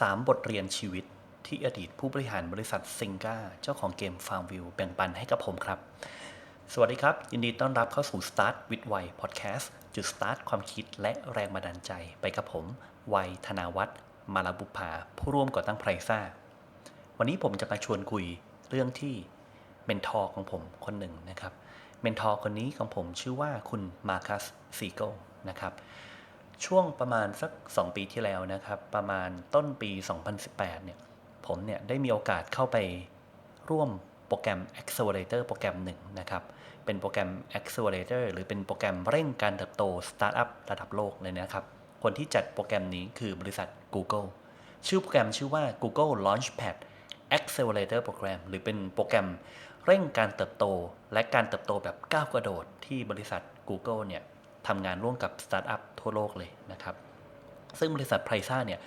3 บทเรียนชีวิตที่อดีตผู้บริหารบริษัทซิงกาเจ้าของเกม Farmville แบ่งปันให้กับผมครับ สวัสดีครับ ยินดีต้อนรับเข้าสู่ Start with w พ Podcast จุด start ความคิดและแรงบันดาลใจไปกับผม วัยธนาวัฒน์มาลาบุภา ผู้ร่วมก่อตั้งไพรซ่า วันนี้ผมจะมาชวนคุยเรื่องที่เมนทอร์ของผมคนหนึ่งนะครับ เมนทอร์คนนี้ของผมชื่อว่าคุณมาคัสซีโกนะครับ ช่วงประมาณสัก 2 ปีที่แล้วนะครับ ประมาณต้นปี 2018 เนี่ย ผมเนี่ยได้มีโอกาสเข้าไปร่วมโปรแกรม Accelerator โปรแกรมหนึ่งนะครับ เป็นโปรแกรม Accelerator หรือเป็นโปรแกรมเร่งการเติบโตสตาร์ทอัพระดับโลกเลยนะครับ คนที่จัดโปรแกรมนี้คือบริษัท Google ชื่อโปรแกรมชื่อว่า Google Launchpad Accelerator Program หรือเป็นโปรแกรมเร่งการเติบโต และการเติบโตแบบก้าวกระโดดที่บริษัท Google เนี่ยทำงานร่วมกับสตาร์ทอัพ ทั่วโลกเลยนะครับ ซึ่งบริษัทไพรซ่าเนี่ย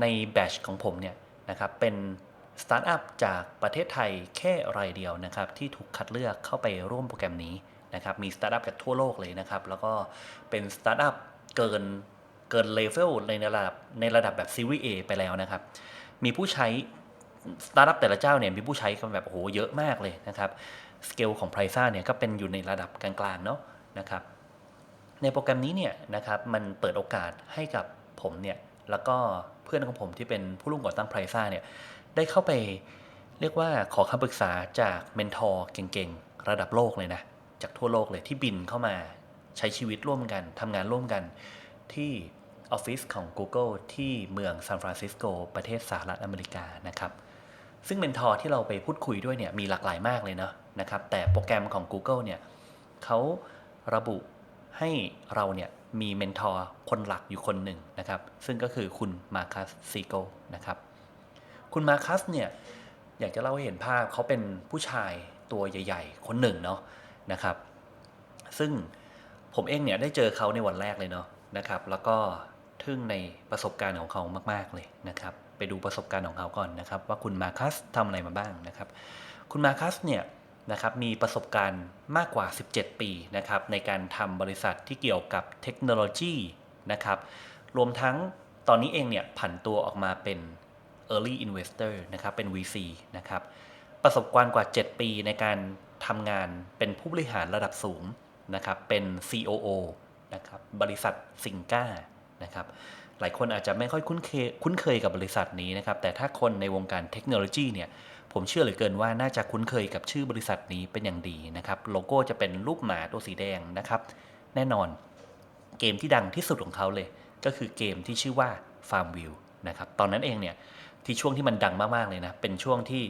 ในแบชของผมเนี่ยนะครับเป็นสตาร์ทอัพจากประเทศไทยแค่รายเดียวนะครับที่ถูกคัดเลือกเข้าไปร่วมโปรแกรมนี้นะครับมีสตาร์ทอัพจากทั่วโลกเลยนะครับ แล้วก็เป็นสตาร์ทอัพเกินเกินเลเวลในระดับในระดับแบบซีรีส์ A ไปแล้วนะครับ มีผู้ใช้สตาร์ทอัพแต่ละเจ้าเนี่ยมีผู้ใช้กันแบบโอ้โหเยอะมากเลยนะครับ สเกลของไพรซ่าเนี่ยก็เป็นอยู่ในระดับกลางๆเนาะนะครับ ในโปรแกรมนี้เนี่ยนะครับมันเปิดโอกาสให้กับผมเนี่ยแล้วก็เพื่อนของผมที่เป็นผู้ร่วมก่อตั้งไพรซ่าเนี่ยได้เข้าไปเรียกว่าขอคำปรึกษาจากเมนทอร์เก่งๆ ระดับโลกเลยนะ จากทั่วโลกเลยที่บินเข้ามาใช้ชีวิตร่วมกันทำงานร่วมกันที่ออฟฟิศของ Google ที่เมืองซานฟรานซิสโกประเทศสหรัฐอเมริกานะครับ ซึ่งเมนทอร์ที่เราไปพูดคุยด้วยเนี่ยมีหลากหลายมากเลยเนาะนะครับแต่โปรแกรมของ Google เนี่ยเขาระบุ ให้เราเนี่ยมีเมนทอร์คนหลักอยู่คนหนึ่งนะครับ ซึ่งก็คือคุณมาคัสซีโกนะครับ คุณมาคัสเนี่ยอยากจะเล่าให้เห็นภาพเขาเป็นผู้ชายตัวใหญ่ ๆ คนหนึ่งเนาะนะครับ ซึ่งผมเองเนี่ยได้เจอเขาในวันแรกเลยเนาะนะครับ แล้วก็ทึ่งในประสบการณ์ของเขามาก ๆเลยนะครับ ไปดูประสบการณ์ของเขาก่อนนะครับ ว่าคุณมาคัสทำอะไรมาบ้างนะครับ คุณมาคัสเนี่ย นะครับมีประสบการณ์มากกว่า 17 ปีนะครับในการทำบริษัทที่เกี่ยวกับเทคโนโลยีนะครับรวมทั้งตอนนี้เองเนี่ยผันตัวออกมาเป็น Early Investor นะครับเป็น VC นะครับประสบการณ์กว่า 7 ปีในการทำงานเป็นผู้บริหารระดับสูงนะครับเป็น COO นะครับบริษัทซิงก้านะครับหลายคนอาจจะไม่ค่อยคุ้นเคยคุ้นเคยกับบริษัทนี้นะครับแต่ถ้าคนในวงการเทคโนโลยีเนี่ย ผมเชื่อเหลือเกินว่าน่าจะคุ้นเคยกับชื่อบริษัทนี้เป็นอย่างดีนะครับโลโก้จะเป็นรูปหมาตัวสีแดงนะครับ แน่นอนเกมที่ดังที่สุดของเขาเลย ก็คือเกมที่ชื่อว่า Farmville นะครับตอนนั้นเองเนี่ยที่ช่วงที่มันดังมากๆเลยนะเป็นช่วงที่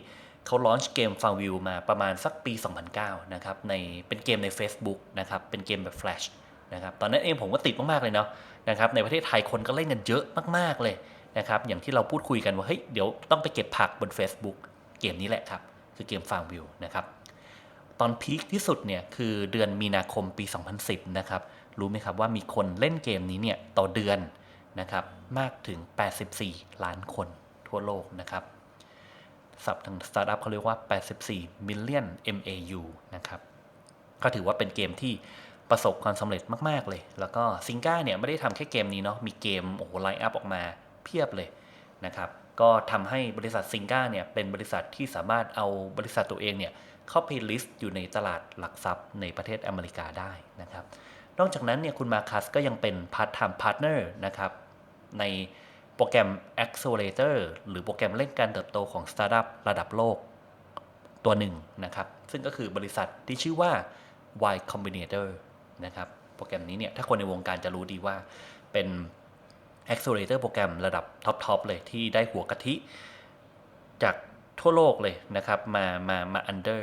เขาลอนช์เกม Farmville มาประมาณสักปี 2009นะครับในเป็นเกมใน Facebook นะครับเป็นเกมแบบ Flash นะครับตอนนั้นเองผมก็ติดมากๆเลยเนาะนะครับในประเทศไทยคนก็เล่นกันเยอะมากๆเลยนะครับอย่างที่เราพูดคุยกันว่าเฮ้ยเดี๋ยวต้องไปเก็บผักบน Facebook เกมนี้แหละครับ คือเกม Farmville นะครับ ตอนพีคที่สุดเนี่ยคือเดือนมีนาคมปี 2010 นะครับ รู้ไหมครับว่ามีคนเล่นเกมนี้เนี่ยต่อเดือนนะครับมากถึง 84 ล้านคนทั่วโลกนะครับสับทางสตาร์ทอัพเขาเรียกว่า 84 million MAU นะครับก็ถือว่าเป็นเกมที่ประสบความสำเร็จมาก ๆ เลย แล้วก็ซิงก้าเนี่ยไม่ได้ทำแค่เกมนี้เนาะ มีเกมโอ้โหไลน์อัพออกมาเพียบเลยนะครับ ก็ทำให้บริษัทซิงก้าเนี่ยเป็นบริษัทที่สามารถเอาบริษัทตัวเองเนี่ยเข้าไปลิสต์อยู่ในตลาดหลักทรัพย์ในประเทศอเมริกาได้นะครับ นอกจากนั้นเนี่ยคุณมาคัสก็ยังเป็นพาร์ทไทม์พาร์ทเนอร์นะครับในโปรแกรม Accelerator หรือโปรแกรมเร่งการเติบโตของสตาร์ทอัพระดับโลกตัวหนึ่งนะครับ ซึ่งก็คือบริษัทที่ชื่อว่า Y Combinator นะครับ โปรแกรมนี้เนี่ยถ้าคนในวงการจะรู้ดีว่าเป็น Accelerator โปรแกรมระดับท็อปๆเลยที่ได้หัวกะทิ จากทั่วโลกเลยนะครับมามามา under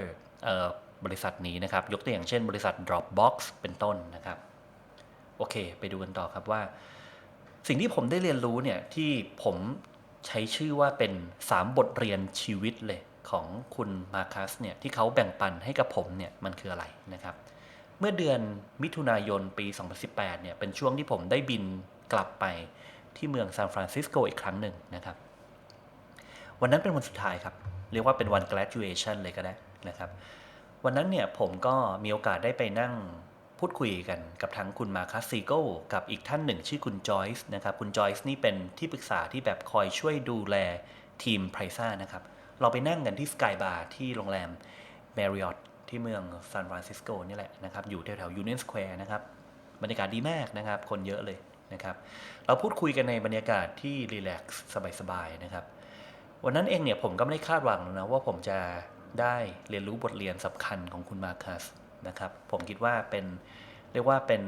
บริษัทนี้นะครับ ยกตัวอย่างเช่นบริษัท Dropbox เป็นต้นนะครับ โอเค ไปดูกันต่อครับว่า สิ่งที่ผมได้เรียนรู้เนี่ย ที่ผมใช้ชื่อว่าเป็น 3 บทเรียนชีวิตเลยของคุณมาคัสเนี่ย ที่เขาแบ่งปันให้กับผมเนี่ย มันคืออะไรนะครับ เมื่อเดือนมิถุนายนปี 2018 เนี่ย เป็นช่วงที่ผมได้บินกลับไป ที่เมืองซานฟรานซิสโกอีกครั้งหนึ่งนะครับ วันนั้นเป็นวันสุดท้ายครับ เรียกว่าเป็นวัน graduation เลยก็ได้นะครับ วันนั้นเนี่ยผมก็มีโอกาสได้ไปนั่งพูดคุยกันกับทั้งคุณมาคัสซีโก้กับอีกท่านหนึ่งชื่อคุณจอยส์นะครับ คุณจอยส์นี่เป็นที่ปรึกษาที่แบบคอยช่วยดูแลทีมไพรซ่านะครับ เราไปนั่งกันที่สกายบาร์ที่โรงแรม Marriott ที่เมืองซานฟรานซิสโกนี่แหละนะครับ อยู่แถวๆยูเนียนสแควร์นะครับ บรรยากาศดีมากนะครับ คนเยอะเลย นะครับเราพูดคุยกันในบรรยากาศที่รีแลกซ์สบายๆนะครับวันนั้นเองเนี่ยผมก็ไม่ได้คาดหวังนะว่าผมจะได้เรียนรู้บทเรียนสำคัญของคุณมาคัสนะครับผมคิดว่าเป็นเรียกว่าเป็น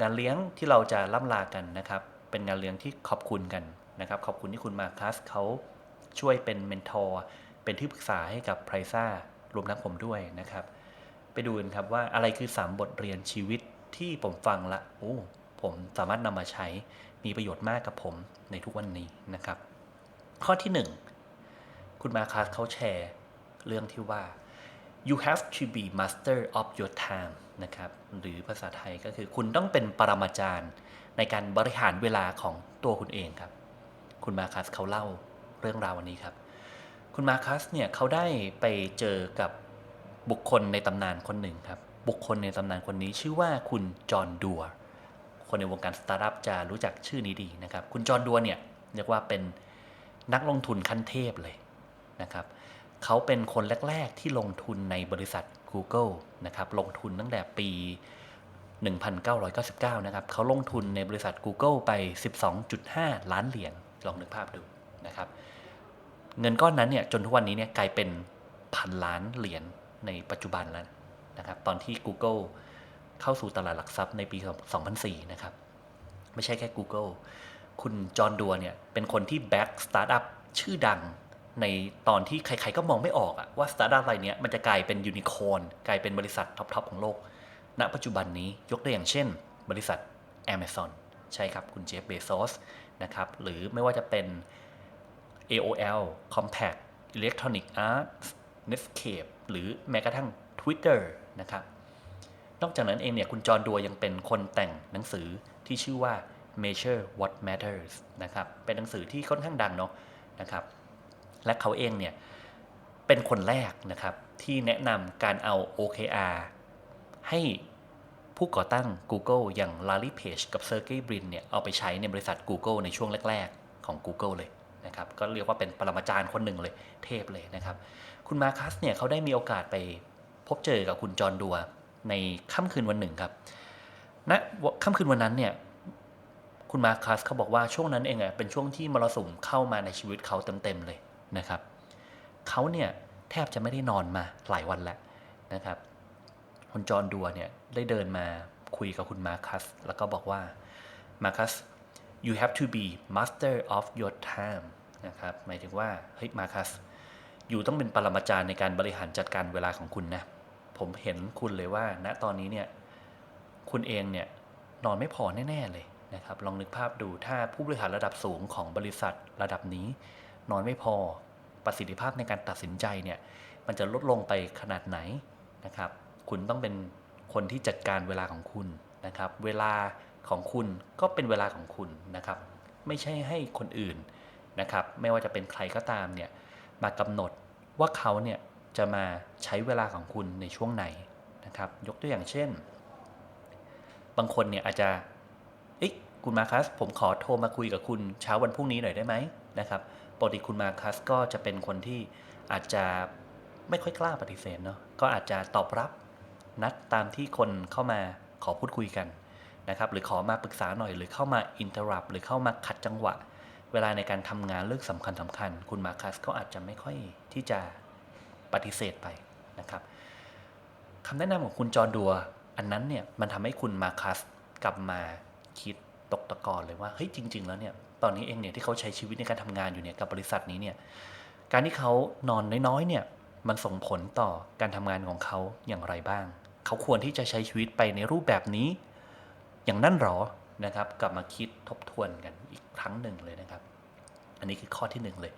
งานเลี้ยงที่เราจะล่ำลากันนะครับ เป็นงานเลี้ยงที่ขอบคุณกันนะครับ ขอบคุณที่คุณมาคัสเขาช่วยเป็นเมนทอร์เป็นที่ปรึกษาให้กับไพรซ่ารวมทั้งผมด้วยนะครับ ไปดูกันครับว่าอะไรคือ 3 บทเรียนชีวิตที่ผมฟังละโอ้ ผมสามารถนำมาใช้มีประโยชน์มากกับผมในทุกวันนี้นะครับ ข้อที่ 1 คุณมาคัสเขาแชร์ เรื่องที่ว่า you have to be master of your time นะครับหรือภาษาไทยก็คือคุณต้องเป็นปรมาจารย์ในการบริหารเวลาของตัวคุณเองครับ คุณมาคัสเขาเล่าเรื่องราววันนี้ครับ คุณมาคัสเนี่ยเขาได้ไปเจอกับบุคคลในตำนานคนหนึ่งครับ บุคคลในตำนานคนนี้ชื่อว่าคุณจอห์นดัว คนในวงการสตาร์ทอัพจะรู้จักชื่อนี้ดีนะครับ คุณจอห์นดัวเนี่ยเรียกว่าเป็นนักลงทุนขั้นเทพเลยนะครับเขาเป็นคนแรก ๆ ที่ลงทุนในบริษัท Google นะครับลงทุนตั้งแต่ปี 1999 นะครับเขาลงทุนในบริษัท Google ไป 12.5 ล้านเหรียญลองนึกภาพดูนะครับเงินก้อนนั้นเนี่ยจนทุกวันนี้เนี่ยกลายเป็นพันล้านเหรียญในปัจจุบันแล้วนะครับตอนที่ Google เข้าสู่ตลาดหลักทรัพย์ในปี 2004 นะครับ ไม่ใช่แค่ Google คุณจอห์นดัวเนี่ยเป็นคนที่แบ็กสตาร์ทอัพชื่อดังในตอนที่ใครๆก็มองไม่ออกอะว่าสตาร์ทอัพอะไรเนี้ยมันจะกลายเป็นยูนิคอร์นกลายเป็นบริษัทท็อปๆของโลก ณ ปัจจุบันนี้ยกตัวอย่างเช่น บริษัท Amazon ใช่ครับ คุณเจฟเบโซสนะครับหรือไม่ว่าจะเป็น AOL Compact Electronic Arts Netscape หรือแม้กระทั่ง Twitter นะครับ นอกจากนั้นเองเนี่ยคุณจอห์นดัวยังเป็นคนแต่งหนังสือที่ชื่อว่า Measure What Matters นะครับ เป็นหนังสือที่ค่อนข้างดังเนาะนะครับ และเขาเองเนี่ยเป็นคนแรกนะครับที่แนะนำการเอา OKR ให้ผู้ก่อตั้ง Google อย่าง Larry Page กับ Sergey Brin เนี่ยเอาไปใช้ในบริษัท Google ในช่วงแรก ๆ ของ Google เลยนะครับ ก็เรียกว่าเป็นปรมาจารย์คนหนึ่งเลยเทพเลยนะครับ คุณมาคัสเนี่ยเขาได้มีโอกาสไปพบเจอกับคุณจอห์นดัว ในค่ำคืนวันหนึ่งครับณนะค่ำคืนวันนั้นเนี่ยคุณมาคัสเขาบอกว่าช่วงนั้นเองอะเป็นช่วงที่มรสุมเข้ามาในชีวิตเขาเต็มๆเลยนะครับเขาเนี่ยแทบจะไม่ได้นอนมาหลายวันแล้วนะครับคุณจอห์นดัวเนี่ยได้เดินมาคุยกับคุณมาคัสแล้วก็บอกว่ามาคัส you have to be master of your time นะครับหมายถึงว่าเฮ้ยมาคัสอยู่ต้องเป็นปรมาจารย์ในการบริหารจัดการเวลาของคุณนะ ผมเห็นคุณเลยว่า ณตอนนี้เนี่ยคุณเองเนี่ยนอนไม่พอแน่ๆเลยนะครับ ลองนึกภาพดูถ้าผู้บริหารระดับสูงของบริษัทระดับนี้ นอนไม่พอประสิทธิภาพในการตัดสินใจเนี่ยมันจะลดลงไปขนาดไหนนะครับ คุณต้องเป็นคนที่จัดการเวลาของคุณนะครับ เวลาของคุณก็เป็นเวลาของคุณนะครับ ไม่ใช่ให้คนอื่นนะครับ ไม่ว่าจะเป็นใครก็ตามเนี่ยมากำหนดว่าเขาเนี่ย จะมาใช้เวลาของคุณในช่วงไหนนะครับ ยกตัวอย่างเช่น บางคนเนี่ยอาจจะเอ๊ะคุณมาคัส ผมขอโทรมาคุยกับคุณเช้าวันพรุ่งนี้หน่อยได้ไหมนะครับปกติคุณมาคัสก็จะเป็นคนที่อาจจะไม่ค่อยกล้าปฏิเสธเนาะก็อาจจะตอบรับนัดตามที่คนเข้ามาขอพูดคุยกันนะครับหรือขอมาปรึกษาหน่อยหรือเข้ามาอินเตอร์รับหรือเข้ามาขัดจังหวะ เวลาในการทำงานเรื่องสำคัญสำคัญ คุณมาคัสก็อาจจะไม่ค่อยที่จะ ปฏิเสธไปนะครับคำแนะนำของคุณจอร์ดัว อันนั้นเนี่ยมันทำให้คุณมาคัสกลับมาคิดตกตะกอนเลยว่าเฮ้ยจริง ๆ แล้วเนี่ยตอนนี้เองเนี่ยที่เขาใช้ชีวิตในการทำงานอยู่เนี่ยกับบริษัทนี้เนี่ยการที่เขานอนน้อยๆเนี่ยมันส่งผลต่อการทำงานของเขาอย่างไรบ้าง เขาควรที่จะใช้ชีวิตไปในรูปแบบนี้ อย่างนั้นหรอนะครับ กลับมาคิดทบทวนกันอีกครั้งหนึ่งเลยนะครับ อันนี้คือข้อที่หนึ่งเลย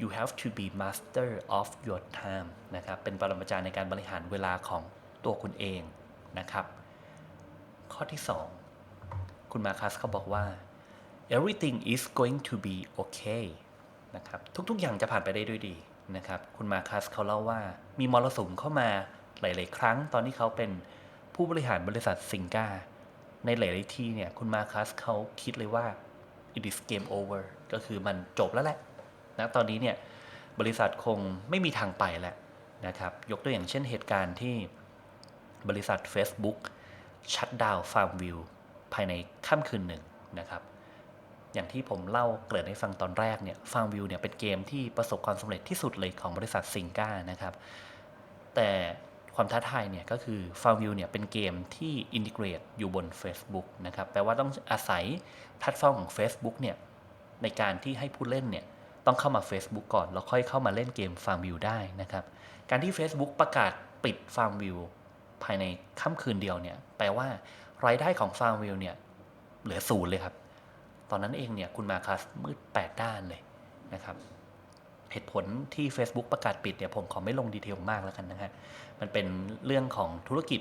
you have to be master of your time นะครับ เป็นปรมาจารย์ในการบริหารเวลาของตัวคุณเองนะครับ ข้อที่ 2 คุณมาคัสเขาบอกว่า everything is going to be okay นะครับ ทุกๆ อย่างจะผ่านไปได้ด้วยดีนะครับ คุณมาคัสเขาเล่าว่ามีมรสุมเข้ามาหลาย ๆ ครั้งตอนที่เขาเป็นผู้บริหารบริษัทซิงกาในหลาย ๆ ที่เนี่ย คุณมาคัสเขาคิดเลยว่า it is game over ก็คือมันจบแล้วแหละ นะตอนนี้เนี่ยบริษัทคงไม่มีทางไปแล้วนะครับ ยกตัวอย่างเช่นเหตุการณ์ที่บริษัท Facebook ชัดดาวฟาร์มวิวภายในค่ำคืนหนึ่งนะครับ อย่างที่ผมเล่าเกริ่นให้ฟังตอนแรกเนี่ยฟาร์มวิวเนี่ยเป็นเกมที่ประสบความสำเร็จที่สุดเลยของบริษัทซิงก้านะครับ แต่ความท้าทายเนี่ยก็คือ f a r m v i e w เนี่ยเป็นเกมที่อินทิเกรตอยู่บน Facebook นะครับ แปลว่าต้องอาศัยแพลตฟอร์มของ Facebook เนี่ยในการที่ให้ผู้เล่นเนี่ย ต้องเข้ามา Facebook ก่อน แล้วค่อยเข้ามาเล่นเกม Farmview ได้นะครับ การที่ Facebook ประกาศปิด Farmview ภายในค่ำคืนเดียวเนี่ยแปลว่ารายได้ของ Farmview เนี่ยเหลือศูนย์เลยครับ ตอนนั้นเองเนี่ยคุณมาคัสมืดแปดด้านเลยนะครับเหตุผลที่ Facebook ประกาศปิดเนี่ยผมขอไม่ลงดีเทลมากแล้วกันนะฮะมันเป็นเรื่องของธุรกิจ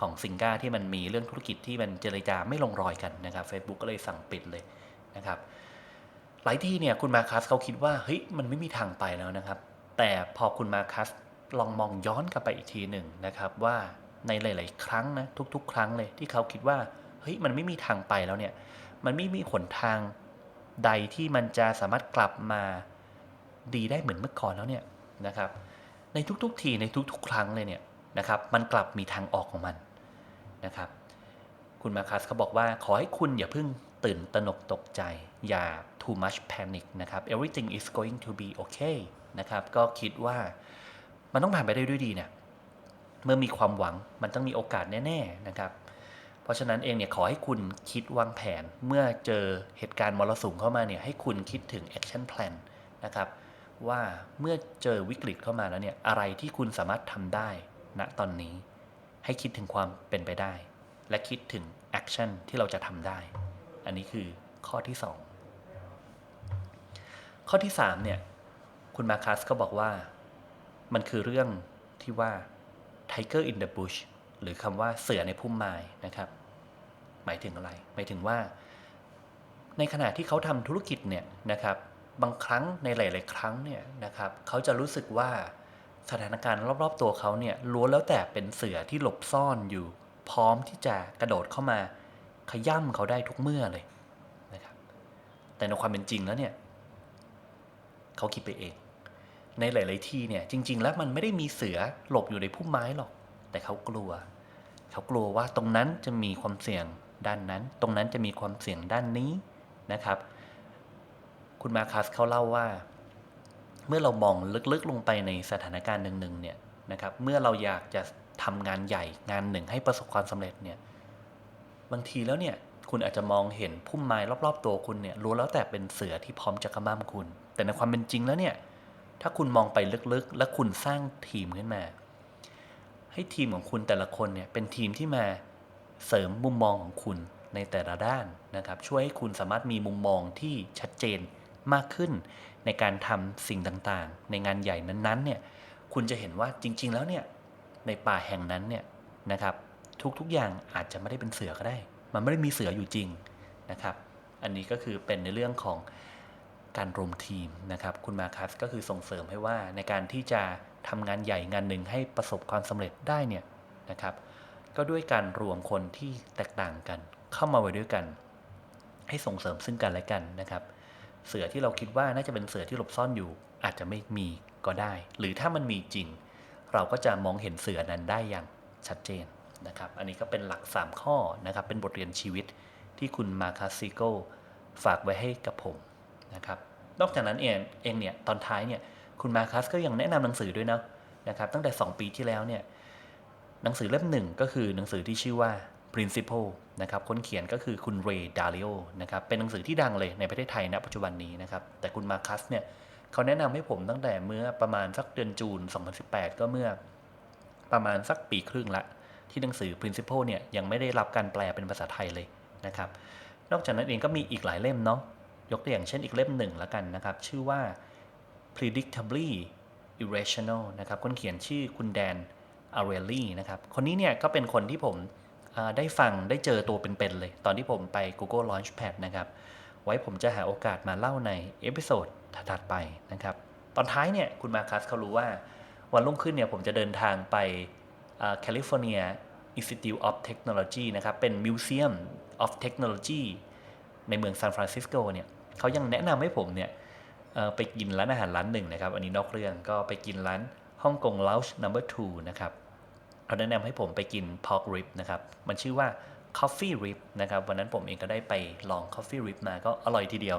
ของซิงก้าที่มันมีเรื่องธุรกิจที่มันเจรจาไม่ลงรอยกันนะครับ Facebook ก็เลยสั่งปิดเลยนะครับ หลายที่เนี่ยคุณมาคัสเขาคิดว่าเฮ้ยมันไม่มีทางไปแล้วนะครับ แต่พอคุณมาคัสลองมองย้อนกลับไปอีกทีหนึ่งนะครับว่าในหลาย ๆ ครั้งนะทุก ๆ ครั้งเลยที่เขาคิดว่าเฮ้ยมันไม่มีทางไปแล้วเนี่ยมันไม่มีหนทางใดที่มันจะสามารถกลับมาดีได้เหมือนเมื่อก่อนแล้วเนี่ยนะครับในทุก ๆ ทีในทุก ๆ ครั้งเลยเนี่ยนะครับมันกลับมีทางออกของมันนะครับคุณมาคัสเขาบอกว่าขอให้คุณอย่าเพิ่งตื่นตระหนกตกใจ อย่า too much panic นะครับ everything is going to be okay นะครับ ก็คิดว่ามันต้องผ่านไปได้ด้วยดีเนี่ยเมื่อมีความหวังมันต้องมีโอกาสแน่ ๆ นะครับ เพราะฉะนั้นเองเนี่ยขอให้คุณคิดวางแผนเมื่อเจอเหตุการณ์มรสุมเข้ามาเนี่ยให้คุณคิดถึง action plan นะครับว่าเมื่อเจอวิกฤตเข้ามาแล้วเนี่ยอะไรที่คุณสามารถทำได้ณตอนนี้ ให้คิดถึงความเป็นไปได้ และคิดถึงแอคชั่นที่เราจะทำได้ อันนี้คือข้อที่ 2 ข้อที่3เนี่ย คุณมาคัสก็บอกว่ามันคือเรื่องที่ว่า Tiger in the bush หรือคำว่าเสือในพุ่มไม้นะครับ หมายถึงอะไร หมายถึงว่า ในขณะที่เขาทำธุรกิจเนี่ยนะครับ บางครั้งในหลาย ๆ ครั้งเนี่ยนะครับเขาจะรู้สึกว่าสถานการณ์รอบ ๆ ตัวเขาเนี่ยล้วนแล้วแต่เป็นเสือที่หลบซ่อนอยู่ พร้อมที่จะกระโดดเข้ามาขย่ำเขาได้ทุกเมื่อเลยนะครับ แต่ในความเป็นจริงแล้วเนี่ย เขาคิดไปเอง ในหลาย ๆ ที่เนี่ยจริง ๆ แล้วมันไม่ได้มีเสือหลบอยู่ในพุ่มไม้หรอก แต่เขากลัว เขากลัวว่าตรงนั้นจะมีความเสี่ยงด้านนั้น ตรงนั้นจะมีความเสี่ยงด้านนี้นะครับ คุณมาคัสเขาเล่าว่า เมื่อเรามองลึก ๆ ลงไปในสถานการณ์หนึ่งๆเนี่ยนะครับ เมื่อเราอยากจะทำงานใหญ่งานหนึ่งให้ประสบความสำเร็จเนี่ย บางทีแล้วเนี่ย คุณอาจจะมองเห็นพุ่มไม้รอบ ๆ ตัวคุณเนี่ยรู้แล้วแต่เป็นเสือที่พร้อมจะกระบ้ามคุณ แต่ในความเป็นจริงแล้วเนี่ย ถ้าคุณมองไปลึกๆ และคุณสร้างทีมขึ้นมา ให้ทีมของคุณแต่ละคนเนี่ยเป็นทีมที่มาเสริมมุมมองของคุณในแต่ละด้านนะครับ ช่วยให้คุณสามารถมีมุมมองที่ชัดเจนมากขึ้น ในการทำสิ่งต่างๆ ในงานใหญ่นั้นๆเนี่ยคุณจะเห็นว่าจริง ๆ แล้วเนี่ยในป่าแห่งนั้นเนี่ยนะครับ ทุกๆอย่างอาจจะไม่ได้เป็นเสือก็ได้ มันไม่ได้มีเสืออยู่จริงนะครับ อันนี้ก็คือเป็นในเรื่องของการรวมทีมนะครับ คุณมาคัสก็คือส่งเสริมให้ว่าในการที่จะทำงานใหญ่งานหนึ่งให้ประสบความสำเร็จได้เนี่ยนะครับ ก็ด้วยการรวมคนที่แตกต่างกัน เข้ามาไว้ด้วยกัน ให้ส่งเสริมซึ่งกันและกันนะครับ เสือที่เราคิดว่าน่าจะเป็นเสือที่หลบซ่อนอยู่ อาจจะไม่มีก็ได้ หรือถ้ามันมีจริง เราก็จะมองเห็นเสือนั้นได้อย่างชัดเจน นะครับ อันนี้ก็เป็นหลัก 3 ข้อนะครับ เป็นบทเรียนชีวิตที่คุณมาคาซิโกฝากไว้ให้กับผมนะครับ นอกจากนั้นเองเองเนี่ยตอนท้ายเนี่ยคุณมาคัสก็ยังแนะนำหนังสือด้วยนะนะครับตั้งแต่ 2 ปีที่แล้วเนี่ยหนังสือเล่มหนึ่งก็คือหนังสือที่ชื่อว่า Principle นะครับคนเขียนก็คือคุณเรย์ดาริโอนะครับเป็นหนังสือที่ดังเลยในประเทศไทยณปัจจุบันนี้นะครับแต่คุณมาคัสเนี่ยเขาแนะนำให้ผมตั้งแต่เมื่อประมาณสักเดือนจูน 2018 ก็เมื่อประมาณสักปีครึ่งละ ที่หนังสือ Principle เนี่ยยังไม่ได้รับการแปลเป็นภาษาไทยเลยนะครับ นอกจากนั้นเองก็มีอีกหลายเล่มเนาะยกตัวอย่างเช่นอีกเล่มหนึ่งแล้วกันนะครับ ชื่อว่า predictably irrational นะครับคนเขียนชื่อคุณแดนอาเรลลี่นะครับคนนี้เนี่ยก็เป็นคนที่ผมได้ฟังได้เจอตัวเป็นๆเลย ตอนที่ผมไป Google Launchpad นะครับ ไว้ผมจะหาโอกาสมาเล่าในเอพิโซดถัดๆไปนะครับ ตอนท้ายเนี่ยคุณมาคัสเขารู้ว่าวันรุ่งขึ้นเนี่ยผมจะเดินทางไป แคลิฟอร์เนีย Institute of Technology นะครับ เป็น Museum of Technology ในเมืองซานฟรานซิสโกเนี่ยเขายังแนะนำให้ผมเนี่ยไปกินร้านอาหารร้านหนึ่งนะครับ อันนี้นอกเรื่องก็ไปกินร้านฮ่องกง Lounge Number 2 นะครับเขาแนะนำให้ผมไปกิน pork rib นะครับ มันชื่อว่า coffee rib นะครับ วันนั้นผมเองก็ได้ไปลอง coffee rib มาก็อร่อยทีเดียว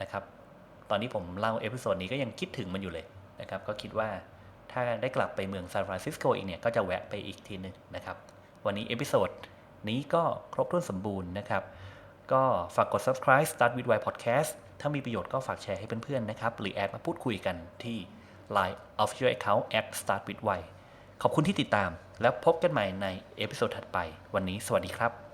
นะครับ ตอนนี้ผมเล่าเอพิโซดนี้ก็ยังคิดถึงมันอยู่เลยนะครับ ก็คิดว่า ถ้าได้กลับไปเมืองซานฟรานซิสโกอีกเนี่ยก็จะแวะไปอีกทีหนึงนะครับ วันนี้เอพิโซดนี้ก็ครบถ้วนสมบูรณ์นะครับ ก็ฝากกด subscribe Start with Why Podcast ถ้ามีประโยชน์ก็ฝากแชร์ให้เพื่อนๆนะครับ หรือแอดมาพูดคุยกันที่ Line Official Account at Start with Why ขอบคุณที่ติดตาม แล้วพบกันใหม่ในเอพิโซดถัดไป วันนี้สวัสดีครับ